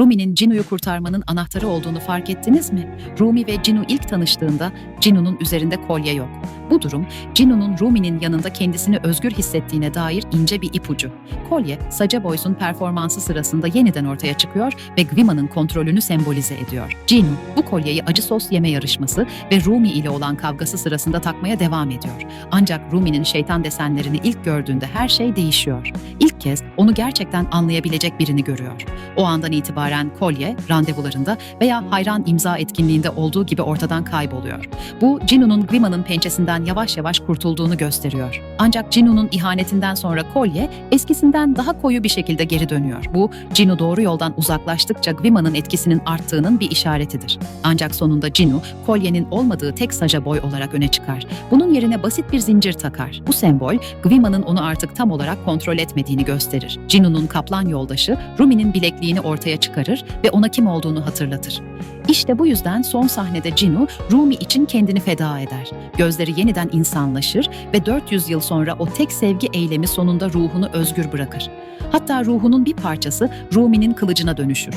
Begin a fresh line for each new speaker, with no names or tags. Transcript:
Rumi'nin Cinu'yu kurtarmanın anahtarı olduğunu fark ettiniz mi? Rumi ve Cinu ilk tanıştığında Cinu'nun üzerinde kolye yok. Bu durum Cinu'nun Rumi'nin yanında kendisini özgür hissettiğine dair ince bir ipucu. Kolye, Saca Boys'un performansı sırasında yeniden ortaya çıkıyor ve Gwima'nın kontrolünü sembolize ediyor. Cinu, bu kolyeyi acı sos yeme yarışması ve Rumi ile olan kavgası sırasında takmaya devam ediyor. Ancak Rumi'nin şeytan desenlerini ilk gördüğünde her şey değişiyor. İlk kez onu gerçekten anlayabilecek birini görüyor. O andan itibaren kolye, randevularında veya hayran imza etkinliğinde olduğu gibi ortadan kayboluyor. Bu, Cinu'nun Gwima'nın pençesinden yavaş yavaş kurtulduğunu gösteriyor. Ancak Cinu'nun ihanetinden sonra kolye eskisinden daha koyu bir şekilde geri dönüyor. Bu, Cinu doğru yoldan uzaklaştıkça Gwima'nın etkisinin arttığının bir işaretidir. Ancak sonunda Cinu, kolyenin olmadığı tek saja boy olarak öne çıkar. Bunun yerine basit bir zincir takar. Bu sembol, Gwima'nın onu artık tam olarak kontrol etmediğini gösterir. Cinu'nun kaplan yoldaşı, Rumi'nin bilekliğini ortaya çıkarır ve ona kim olduğunu hatırlatır. İşte bu yüzden son sahnede Cinu, Rumi için kendini feda eder. Gözleri yeniden insanlaşır ve 400 yıl sonra o tek sevgi eylemi sonunda ruhunu özgür bırakır. Hatta ruhunun bir parçası Rumi'nin kılıcına dönüşür.